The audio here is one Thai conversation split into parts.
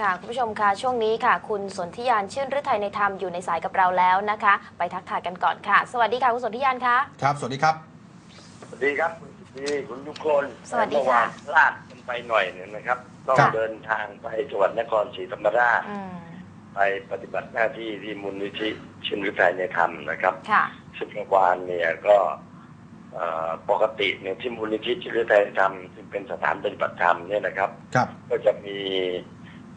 ค่ะ คุณผู้ชมคะช่วงนี้ค่ะ คุณสนธิยานชื่นฤทัยในธรรมอยู่ในสายกับเราแล้วนะคะ ไปทักทายกันก่อนค่ะ สวัสดีค่ะคุณสนธิยานคะครับ สวัสดีครับ สวัสดีครับคุณสุธีคุณทุกคนสวัสดีเมื่อค่ะวานพลาดกันไปหน่อยหนึงนะครับ ต้องครับเดินทางไปจังหวัดนครศรีธรรมราชอืมไปปฏิบัติหน้าที่ที่มูลนิธิชินวิทัยในธรรมนะครับ ค่ะ ซึ่งเมื่อวานเนี่ยก็เอ่อปกติเนี่ยที่มูลนิธิชินวิทัยในธรรมซึ่งเป็นสถานปฏิบัติธรรมเนี่ยนะครับ ครับ ก็จะมี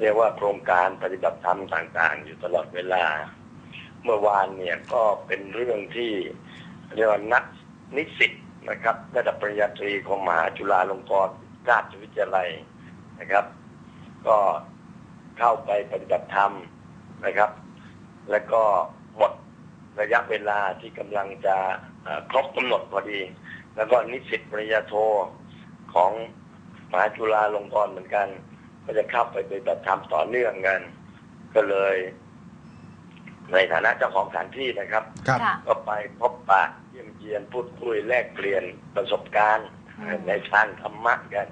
เรียกว่าโครงการปฏิบัติธรรมต่าง ๆ อยู่ตลอดเวลา เมื่อวานเนี่ยก็เป็นเรื่องที่เรียกว่านักนิสิตนะครับระดับปริญญาตรีของมหาจุฬาลงกรณราชวิทยาลัยนะครับ ก็เข้าไปปฏิบัติธรรมนะครับ แล้วก็หมดระยะเวลาที่กำลังจะครบกำหนดพอดี แล้วก็นิสิตปริญญาโทของมหาจุฬาลงกรณ์เหมือนกัน ก็จะเข้าไปปฏิบัติธรรมต่อเนื่องกันก็เลย ในฐานะเจ้าของสถานที่นะครับ ครับค่ะ ก็ไปพบปะเยี่ยมเยียนพูดคุยแลกเปลี่ยนประสบการณ์อืม ในทางธรรมะกัน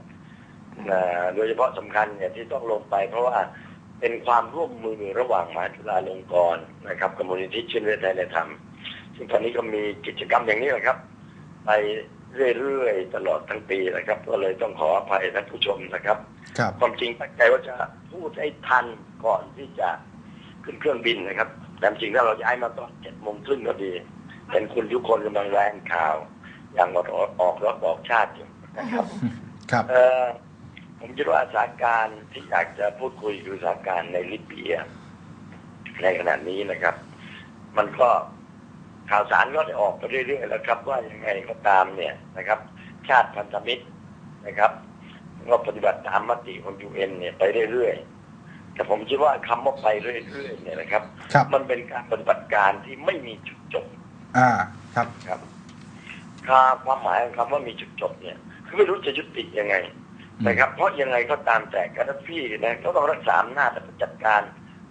นะโดยเฉพาะสำคัญเนี่ยที่ต้องลงไป เพราะว่าเป็นความร่วมมือระหว่างมหาจุฬาลงกรณ์นะครับกับมูลนิธิชินเวชไทยในธรรม ซึ่งตอนนี้ก็มีกิจกรรมอย่างนี้แหละครับ ไปเรื่อยๆตลอดทั้งปีนะครับ ก็เลยต้องขออภัยท่านผู้ชมนะครับ ครับความจริงตั้งใจว่าจะพูดให้ทันก่อนที่จะขึ้นเครื่องบินนะครับ แต่จริงถ้าเราย้ายมาตอนเจ็ดโมงครึ่งก็ดี เป็นคุณทุกคนกำลังแรงข่าว อย่างออกออกรถบอกชาติอยู่นะครับ ครับเออผมคิดว่าสถานการณ์ที่อยากจะพูดคุยคือสถานการณ์ในลิเบีย ในขณะนี้นะครับ มันก็ข่าวสารก็ได้ออกไปเรื่อยๆแล้วครับ ว่ายังไงก็ตามเนี่ยนะครับ ชาติพันธมิตรนะครับ ก็ปฏิบัติตามมติของยูเอ็นเนี่ยไปเรื่อยๆ แต่ผมคิดว่าคำว่าไปเรื่อยๆเนี่ยนะครับครับ มันเป็นการปฏิบัติการที่ไม่มีจุดจบ อ่าครับครับความหมายของคำว่ามีจุดจบเนี่ย คือไม่รู้จะยุติยังไงอืมนะครับ เพราะยังไงก็ตามแต่กาดาฟี่นะก็ต้องรักษาอำนาจและจัดการ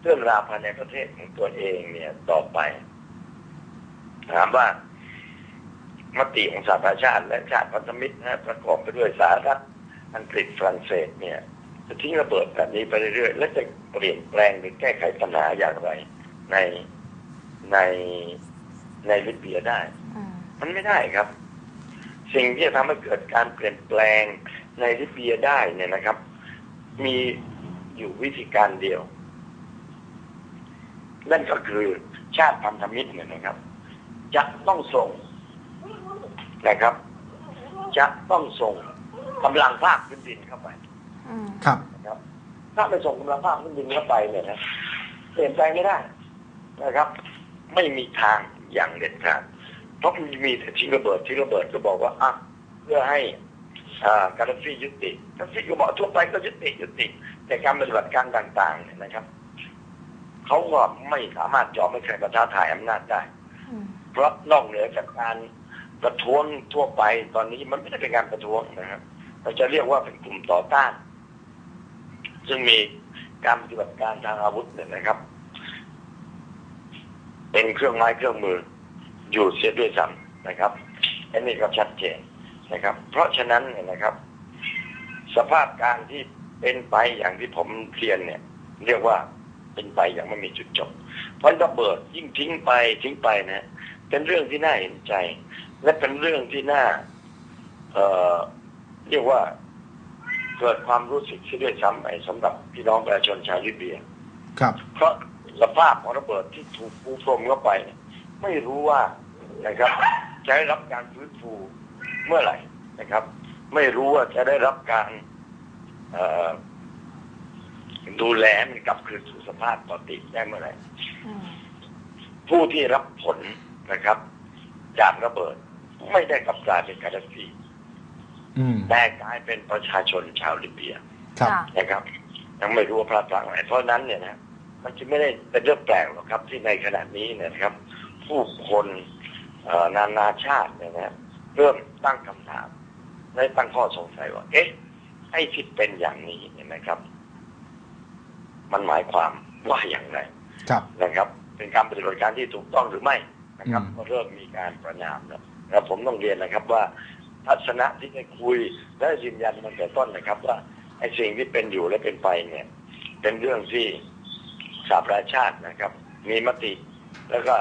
เรื่องราวภายในประเทศของตัวเองเนี่ยต่อไป ถามว่ามติของสหประชาชาติและชาติพันธมิตรนะประกอบไปด้วยสหรัฐ อังกฤษฝรั่งเศสเนี่ยจะทิ้งระเบิดแบบนี้ไปเรื่อยๆ และจะเปลี่ยนแปลงหรือแก้ไขปัญหาอย่างไร ในในในลิเบียได้อืมมันไม่ได้ครับ สิ่งที่จะทำให้เกิดการเปลี่ยนแปลงในลิเบียได้เนี่ยนะครับ มีอยู่วิธีการเดียว นั่นก็คือชาติพันธมิตรเนี่ยนะครับ จะต้องส่งนะครับ จะต้องส่ง กำลังภาคพื้นดินเข้าไปอืมครับนะครับ ถ้าไม่ส่งกำลังภาคพื้นดินเข้าไปเนี่ยนะเปลี่ยนแปลงไม่ได้นะครับ ไม่มีทางอย่างเด็ดขาดเพราะมันมีแต่ทิ้งระเบิดทิ้งระเบิดก็บอกว่าอะเพื่อให้อ่าการดัฟฟี่ยุติกาดาฟฟี่ก็บอกทั่วไปก็ยุติยุติ แต่การปฏิบัติการต่างๆเนี่ยนะครับเขาก็ไม่สามารถยอมให้ใครมาท้าทายอำนาจได้อืมเพราะนอกเหนือจากการประท้วงทั่วไปตอนนี้มันไม่ได้เป็นการประท้วงนะครับ เราจะเรียกว่าเป็นกลุ่มต่อต้าน ซึ่งมีการปฏิบัติการทางอาวุธเนี่ยนะครับ เป็นเครื่องไม้เครื่องมืออยู่เสียด้วยซ้ำนะครับอันนี้ก็ชัดเจนนะครับ เพราะฉะนั้นเนี่ยนะครับ สภาพการที่เป็นไปอย่างที่ผมเรียนเนี่ย เรียกว่าเป็นไปอย่างไม่มีจุดจบ เพราะระเบิดยิ่งทิ้งไปทิ้งไปนะเป็นเรื่องที่น่าเห็นใจ และเป็นเรื่องที่น่า เอ่อ เรียกว่าเกิดความรู้สึกที่ด้วยซ้ำไปสำหรับพี่น้องประชาชนชาวลิเบีย ครับ เพราะสภาพของระเบิดที่ถูกปูพรมเข้าไปเนี่ยไม่รู้ว่านะครับ จะได้รับการฟื้นฟูเมื่อไหร่นะครับ ไม่รู้ว่าจะได้รับการเอ่อดูแลให้มันกลับคืนสู่สภาพปกติได้เมื่อไหร่อืมผู้ที่รับผลนะครับ จากระเบิด ไม่ได้กลับกลายเป็นกาดาฟีอืม แต่กลายเป็นประชาชนชาวลิเบียครับค่ะนะครับ ยังไม่รู้ว่าพลาดพลั้งอะไรเพราะฉะนั้นเนี่ยนะมันจะไม่ได้เป็นเรื่องแปลกหรอกครับ ที่ในขณะนี้เนี่ยนะครับ ผู้คนเอ่อนานาชาติเนี่ยนะเริ่มตั้งคำถามและตั้งข้อสงสัยว่า เอ๊ะไอ้ที่เป็นอย่างนี้เนี่ยนะครับ มันหมายความว่าอย่างไรครับนะครับ เป็นการปฏิบัติการที่ถูกต้องหรือไม่นะครับอืมก็เริ่มมีการประนามแล้วแล้วผมต้องเรียนนะครับว่า ทัศนะที่ได้คุยและยืนยันมันแต่ต้นนะครับ ว่าไอ้สิ่งที่เป็นอยู่และเป็นไปเนี่ย เป็นเรื่องที่สหประชาชาตินะครับ มีมติ แล้วก็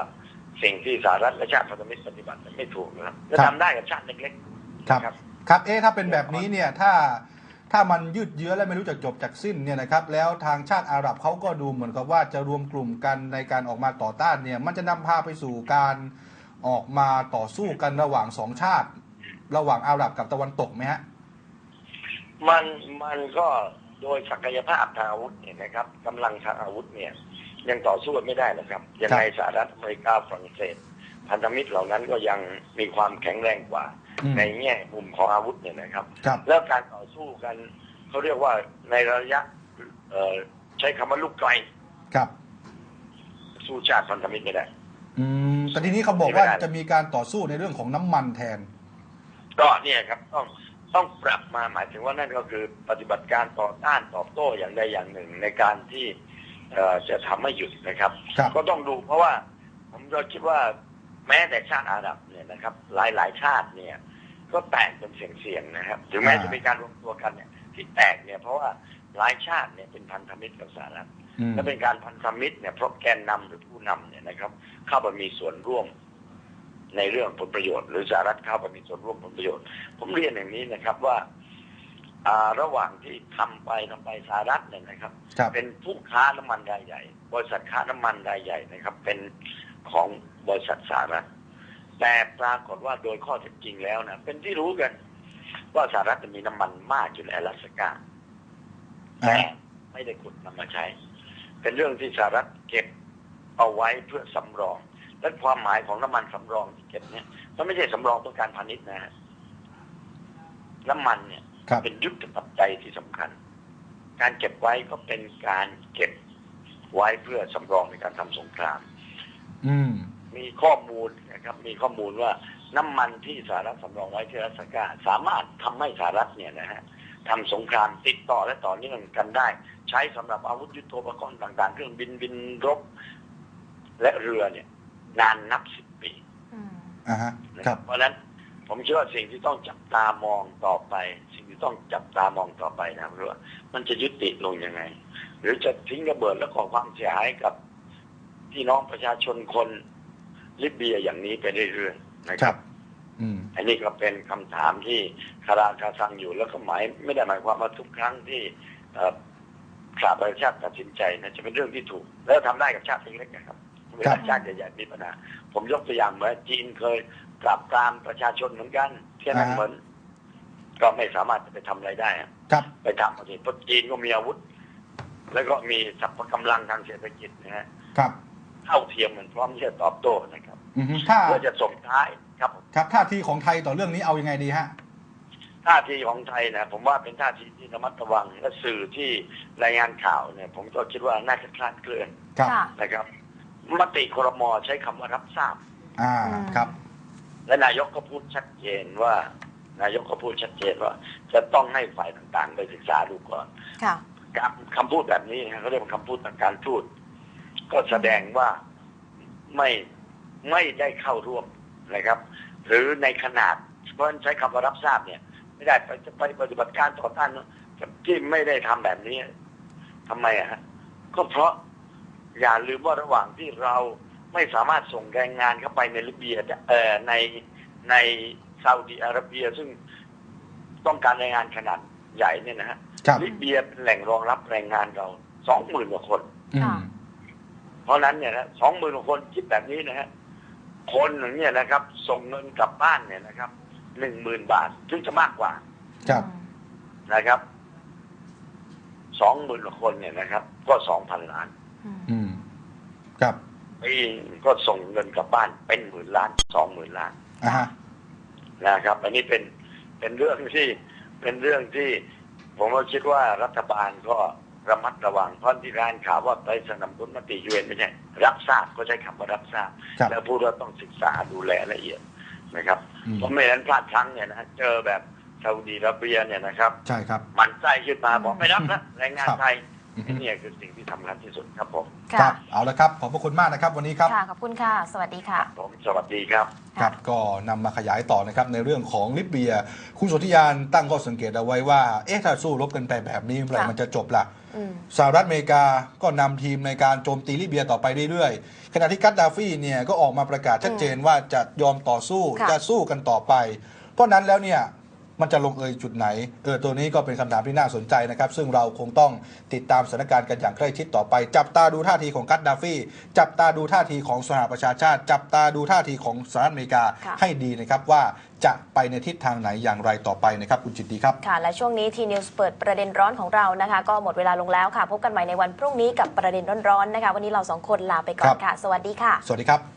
สิ่งที่สหรัฐและชาติพันธมิตรปฏิบัติไม่ถูกนะครับจะครับทำได้กับชาติเล็กครับครับ ครับเอ๊ะถ้าเป็นแบบนี้เนี่ยถ้าถ้ามันยืดเยื้อและไม่รู้จะจบจากสิ้นเนี่ยนะครับ แล้วทางชาติอาหรับเขาก็ดูเหมือนกับว่าจะรวมกลุ่มกันในการออกมาต่อต้านเนี่ย มันจะนำพาไปสู่การออกมาต่อสู้กันระหว่างสองชาติ ระหว่างอาหรับกับตะวันตกไหมฮะๆมันมันก็โดยศักยภาพทางอาวุธเนี่ยนะครับกำลังทางอาวุธเนี่ย ยังต่อสู้กันไม่ได้หรอกครับยังไงสหรัฐอเมริกาฝรั่งเศสพันธมิตรเหล่านั้นก็ยังมีความแข็งแรงกว่าอืมในแง่มุมของอาวุธเนี่ยนะครับครับแล้วการต่อสู้กันเขาเรียกว่าในระยะเอ่อใช้คำว่าลูกไกลครับ สู้ชาติพันธมิตรไม่ได้อืมแต่ทีนี้เขาบอกว่าจะมีการต่อสู้ในเรื่องของน้ำมันแทน ก็เนี่ยครับต้องต้องปรับมาหมายถึงว่านั่นก็คือปฏิบัติการต่อต้านตอบโต้อย่างใดอย่างหนึ่งในการที่เอ่อจะทำให้หยุดนะครับครับ ก็ต้องดูเพราะว่า ผมก็คิดว่าแม้แต่ชาติอาหรับเนี่ยนะครับ หลายหลายๆชาติเนี่ย ก็แตกเป็นเสียงๆนะครับ ถึงแม้อ่าจะมีการรวมตัวกันเนี่ย ที่แตกเนี่ยเพราะว่าหลายชาติเนี่ยเป็นพันธมิตรกับสหรัฐอืมและเป็นการพันธมิตรเนี่ยเพราะแกนนำหรือผู้นำเนี่ยนะครับ เข้ามามีส่วนร่วม ในเรื่องผลประโยชน์หรือสหรัฐเข้ามามีส่วนร่วมผลประโยชน์ ผมเรียนอย่างนี้นะครับว่าอ่าระหว่างที่ทำไปทำไปสหรัฐเนี่ยนะครับครับ เป็นผู้ค้าน้ำมันรายใหญ่ บริษัทค้าน้ำมันรายใหญ่นะครับ เป็นของบริษัทสหรัฐ แต่ปรากฏว่าโดยข้อเท็จจริงแล้วนะเป็นที่รู้กัน ว่าสหรัฐจะมีน้ำมันมากอยู่ในอลาสก้าแต่ไม่ได้ขุดนำมาใช้ เป็นเรื่องที่สหรัฐเก็บเอาไว้เพื่อสำรอง และความหมายของน้ำมันสำรองที่เก็บเนี่ยมันไม่ใช่สำรองเพื่อการพาณิชย์นะฮะน้ำมันเนี่ยครับเป็นยุทธปัจจัยที่สำคัญ การเก็บไว้ก็เป็นการเก็บไว้เพื่อสำรองในการทำสงครามอืมมีข้อมูลนะครับ มีข้อมูลว่าน้ำมันที่สหรัฐสำรองไว้ที่รัสกาสามารถทำให้สหรัฐเนี่ยนะฮะทำสงครามติดต่อและต่อเนื่องกันได้ ใช้สำหรับอาวุธยุทโธปกรณ์ต่าง ๆ เครื่องบินบินรบและเรือเนี่ย นานนับสิบปีอืมอ่าฮะนะคครัรับบเพราะฉะนั้นผมเชื่อว่าสิ่งที่ต้องจับตามองต่อไป สิ่งที่ต้องจับตามองต่อไปนะครับว่ามันจะยุติลงยังไง หรือจะทิ้งระเบิดและก่อความเสียหายกับพี่น้องประชาชนคนลิเบียอย่างนี้ไปเรื่อยๆนะคครัรับบอืมอันนี้ก็เป็นคำถามที่คาราคาซังอยู่แล้วก็หมายไม่ได้หมายความว่าทุกครั้งที่เอ่อสหประชาชาติตัดสินใจนะจะเป็นเรื่องที่ถูก แล้วทำได้กับชาติเล็กๆนะครับ เวลาชาติใหญ่ๆมีปัญหาผมยกตัวอย่างเหมือนจีนเคยปราบปรามประชาชนเหมือนกันเที่ยนั้นอ่าเหมือนก็ไม่สามารถจะไปทำอะไรได้อะครับ ไปทำอะไรเพราะจีนก็มีอาวุธ แล้วก็มีสัพพะกำลังทางเศรษฐกิจนะฮะครับเท่าเทียมเหมือนพร้อมที่จะตอบโต้นะครับอือฮึถ้าเพื่อจะส่งท้ายครับผมครับท่าทีของไทยต่อเรื่องนี้เอายังไงดีฮะท่าทีของไทยนะผมว่าเป็นท่าทีที่ระมัดระวังและสื่อที่รายงานข่าวเนี่ย ผมก็คิดว่าน่าจะคลาดเคลื่อนครับค่ะนะครับ มติครมใช้คำว่ารับทราบ อ่าอืมครับและนายกก็พูดชัดเจนว่า นายกก็พูดชัดเจนว่า จะต้องให้ฝ่ายต่างๆไปศึกษาดูก่อน ค่ะ การคำพูดแบบนี้นะเขาเรียกว่าคำพูดทางการทูตก็แสดงว่าไม่ไม่ได้เข้าร่วมนะครับ หรือในขนาดเพราะฉะนั้นใช้คำว่ารับทราบเนี่ย ไม่ได้ไปจะไปปฏิบัติการต่อต้านที่ไม่ได้ทำแบบนี้ทำไมอะฮะก็เพราะ อย่าลืมว่าระหว่างที่เราไม่สามารถส่งแรงงานเข้าไปในลิเบียได้เอ่อในในซาอุดิอาระเบียซึ่งต้องการแรงงานขนาดใหญ่เนี่ยนะฮะครับลิเบียเป็นแหล่งรองรับแรงงานเราสองหมื่นกว่าคนอืค่ะมเพราะฉะนั้นเนี่ยนะสองหมื่นกว่าคนคิดแบบนี้นะฮะคนหนึ่งเนี่ยนะครับ ส่งเงินกลับบ้านเนี่ยนะครับหนึ่งหมื่นบาทซึ่งจะมากกว่า ครับนะครับสองหมื่นกว่าคนเนี่ยนะครับ ก็สองพันล้าน อืมอืม ครับปีก็ส่งเงินกลับบ้านเป็นหมื่นล้านสองหมื่นล้านอ่าฮะนะครับ อันนี้เป็นเป็นเรื่องที่เป็นเรื่องที่ ผมก็คิดว่ารัฐบาลก็ระมัดระวังเพราะที่ร้านข่าวว่าไปสนับสนุนมติยูเอ็นไม่ใช่รับทราบก็ใช้คำว่ารับทราบครับแล้วพูดว่าต้องศึกษาดูแลละเอียดนะครับอืมเพราะไม่งั้นพลาดครั้งเนี่ยนะเจอแบบซาอุดีอาระเบียเนี่ยนะครับ ใช่ครับ มันใจขึ้นมาบอกไม่รับนะแรงงานครับไทยอือฮึ นี่คือสิ่งที่สำคัญที่สุดครับผมครัค่ะบเอาละครับขอบพระคุณมากนะครับ วันนี้ครับ ค่ะ ขอบคุณค่ะ สวัสดีค่ะ ผมสวัสดีครับครับก็นำมาขยายต่อนะครับในเรื่องของลิเบีย คุณสนธิยานตั้งข้อสังเกตเอาไว้ว่า เอ๊ะถ้าสู้รบกันไปแบบนี้เมื่อไหร่ค่ะมันจะจบล่ะอืม สหรัฐอเมริกาก็นำทีมในการโจมตีลิเบียต่อไปเรื่อยๆ ขณะที่กัดดาฟีเนี่ยก็ออกมาประกาศชัดเจนว่าจะยอมต่อสู้ค่ะ จะสู้กันต่อไป เพราะนั้นแล้วเนี่ย มันจะลงเอยจุดไหนเออตัวนี้ก็เป็นคำถามที่น่าสนใจนะครับ ซึ่งเราคงต้องติดตามสถานการณ์กันอย่างใกล้ชิดต่อไป จับตาดูท่าทีของกัดดาฟีจับตาดูท่าทีของสหประชาชาติ จับตาดูท่าทีของสหรัฐอเมริกาค่ะให้ดีนะครับว่าจะไปในทิศทางไหนอย่างไรต่อไปนะครับคุณจิตดีครับค่ะและช่วงนี้ทีนิวส์เปิดประเด็นร้อนของเรานะคะ ก็หมดเวลาลงแล้วค่ะ พบกันใหม่ในวันพรุ่งนี้กับประเด็นร้อนๆนะคะ วันนี้เราสองคนลาไปก่อครันบค่ะ สวัสดีค่ะ สวัสดีครับ